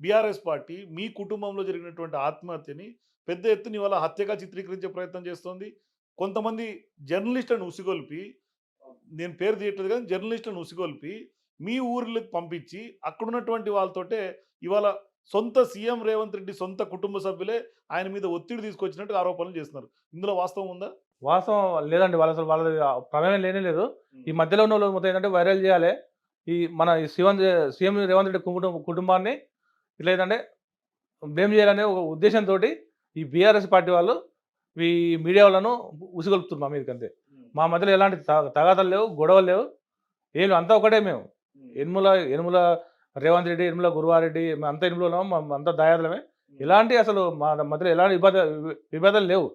BRS party మీ కుటుంబంలో జరిగినటువంటి ఆత్మహత్యని పెద్ద ఎత్తున ఇవాళ హత్యగా చిత్రీకరించే ప్రయత్నం చేస్తోంది. కొంతమంది జర్నలిస్టులను ఉసిగొల్పి నేను పేరు తీయట్లేదు కానీ జర్నలిస్టులను ఉసిగొల్పి మీ ఊర్లకు పంపించి అక్కడున్నటువంటి వాళ్ళతోటే ఇవాళ సొంత సీఎం రేవంత్ రెడ్డి సొంత కుటుంబ సభ్యులే ఆయన మీద ఒత్తిడి తీసుకొచ్చినట్టు ఆరోపణలు చేస్తున్నారు. ఇందులో వాస్తవం ఉందా? వాస్తవం లేదండి. వాళ్ళ అసలు వాళ్ళది ఆ ప్రమేయం లేనే లేదు. ఈ మధ్యలో ఉన్న వాళ్ళు మొత్తం ఏంటంటే వైరల్ చేయాలి. ఈ మన ఈ సీఎం సీఎం రేవంత్ రెడ్డి కుటుంబ కుటుంబాన్ని ఇట్లా ఏంటంటే బ్లేమ్ చేయాలనే ఒక ఉద్దేశంతో ఈ బీఆర్ఎస్ పార్టీ వాళ్ళు ఈ మీడియా వాళ్ళను ఉసిగొలుపుతున్నారు మా మీదకి అంతే మా మధ్యలో ఎలాంటి తగాదాలు లేవు గొడవలు లేవు ఏం అంతా ఒకటే మేము. ఎనుముల ఎనుముల రేవంత్ రెడ్డి ఎనుముల గురువారెడ్డి అంతా ఎనుములో ఉన్నాం మా- అంతా దయాదులమే. ఎలాంటి అసలు మా మధ్యలో ఎలాంటి వివాద విభేదాలు లేవు.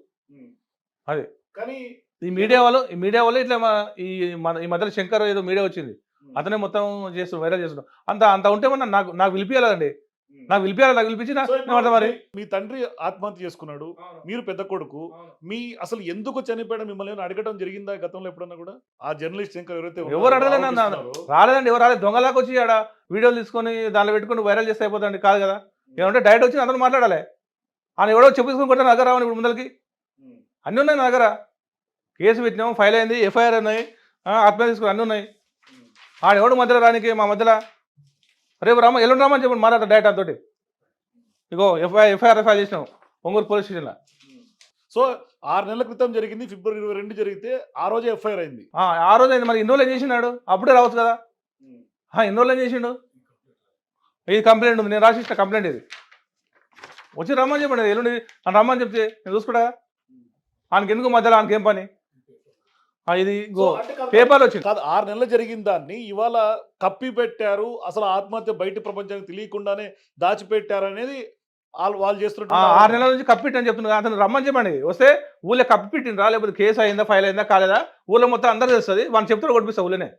అది. కానీ ఈ మీడియా వాళ్ళు ఈ మీడియా వాళ్ళు ఇట్లా మా ఈ ఈ మధ్యలో శంకర్ ఏదో మీడియా వచ్చింది. అతనే మొత్తం చేస్తూ వైరల్ చేస్తున్నాడు. అంత అంత ఉంటే మన నాకు నాకు పిలిపియాలండి నాకు పిలిపియాలి నాకు పిలిపించి మరి. మీ తండ్రి ఆత్మహత్య చేసుకున్నాడు మీరు పెద్ద కొడుకు మీ అసలు ఎందుకు చనిపోయాడు మిమ్మల్ని ఏమైనా అడగడం జరిగిందా గతంలో ఎప్పుడన్నా కూడా? ఆ జర్నలిస్ట్ శంకర్ ఎవరైతే ఎవరు అడగలేదు రాలేదండి ఎవరు రాలేదు. దొంగలాగా వచ్చి ఆడ వీడియోలు తీసుకొని దానిలో పెట్టుకొని వైరల్ చేస్తే అయిపోతుంది కాదు కదా. ఏమంటే డైరెక్ట్ వచ్చి అందరూ మాట్లాడాలి. ఆయన ఎవడో చెప్పుకొని కొట్టాను దగ్గర రావని ఇప్పుడు ముందరికి ఉమ్, అన్నీ ఉన్నాయి నా దగ్గర. కేసు పెట్టినాం ఫైల్ అయింది ఎఫ్ఐఆర్ ఉన్నాయి ఆత్మహత్య తీసుకుని అన్నీ ఉన్నాయి. ఉమ్. ఆడ ఎవడు మధ్యలో రానికి మా మధ్యలో రేపు రమ్మ ఎల్లుండి రమ్మని చెప్పండి మాట్లాడతా డైరెక్ట్ తోటి. ఇగో ఎఫ్ఐఆర్ ఎఫ్ఐఆర్ ఫైల్ చేసినాం ఒంగూరు పోలీస్ స్టేషన్లో. సో ఆరు నెలల క్రితం జరిగింది ఫిబ్రవరి ఇరవై రెండు జరిగితే ఆ రోజే ఎఫ్ఐఆర్ అయింది. ఆ, రోజు అయింది. మరి ఇన్ని రోజులు ఏం చేసినాడు? అప్పుడే రావచ్చు కదా? ఎన్ని రోజులు ఏం చేసిండు? ఇది కంప్లైంట్ ఉంది. నేను రాసిచ్చిన కంప్లైంట్ ఇది. వచ్చి రమ్మని చెప్పండి. ఎల్లుండి రమ్మని చెప్తే నేను చూసుకుంటా ఆయనకి ఎందుకు మధ్యలో ఆయనకి ఏం పని? ఇది పేపర్లు వచ్చింది. కాదు ఆరు నెలలు జరిగిన దాన్ని ఇవాళ కప్పి పెట్టారు అసలు ఆత్మహత్య బయట ప్రపంచానికి తెలియకుండానే దాచిపెట్టారు అనేది వాళ్ళు వాళ్ళు ఆ, చేస్తున్న ఆరు నెలల నుంచి కప్పిట్టని చెప్తున్నా అతను రమ్మని చెప్పండి. వస్తే ఊళ్ళో కప్పిట్టిండ్రా? లేకపోతే కేసు అయిందా ఫైల్ అయిందా కాలేదా? ఊళ్ళో మొత్తం అందరూ తెలుస్తుంది. వాడిని చెప్తాడు కొట్టిపిస్తా ఊళ్ళోనే.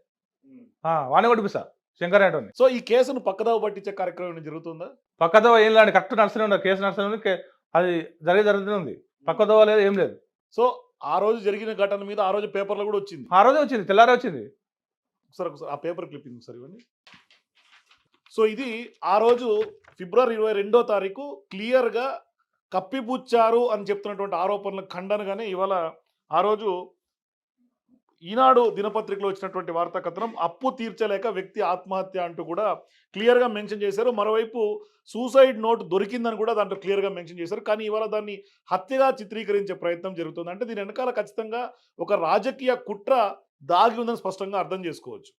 ఆ, వాడిని కొట్టిపిస్తా. శంకర్ అంటోని సో ఈ కేసును పక్కదావ పట్టించే కార్యక్రమం జరుగుతుందా? పక్కదో ఏం లేదు కరెక్ట్ నడుస్తూనే ఉండదు కేసు నడుస్తూనే అది జరిగే జరుగుతూనే ఉంది. పక్కదో లేదు ఏం లేదు. సో ఆ రోజు జరిగిన ఘటన మీద ఆ రోజు పేపర్లో కూడా వచ్చింది. ఆ రోజే వచ్చింది తెల్లారే వచ్చింది. ఒకసారి ఒకసారి ఆ పేపర్ క్లిప్పింగ్ ఒకసారి ఇవ్వండి. సో ఇది ఆ రోజు ఫిబ్రవరి ఇరవై రెండో తారీఖు క్లియర్గా కప్పిపుచ్చారు అని చెప్తున్నటువంటి ఆరోపణల ఖండనగానే ఇవాళ ఆ రోజు ఈనాడు దినపత్రికలో వచ్చినటువంటి వార్తా కథనం అప్పు తీర్చలేక వ్యక్తి ఆత్మహత్య అంటూ కూడా క్లియర్గా మెన్షన్ చేశారు. మరోవైపు సూసైడ్ నోట్ దొరికిందని కూడా దాంట్లో క్లియర్గా మెన్షన్ చేశారు. కానీ ఇవాళ దాన్ని హత్యగా చిత్రీకరించే ప్రయత్నం జరుగుతుంది. అంటే దీని వెనకాల ఖచ్చితంగా ఒక రాజకీయ కుట్ర దాగి ఉందని స్పష్టంగా అర్థం చేసుకోవచ్చు.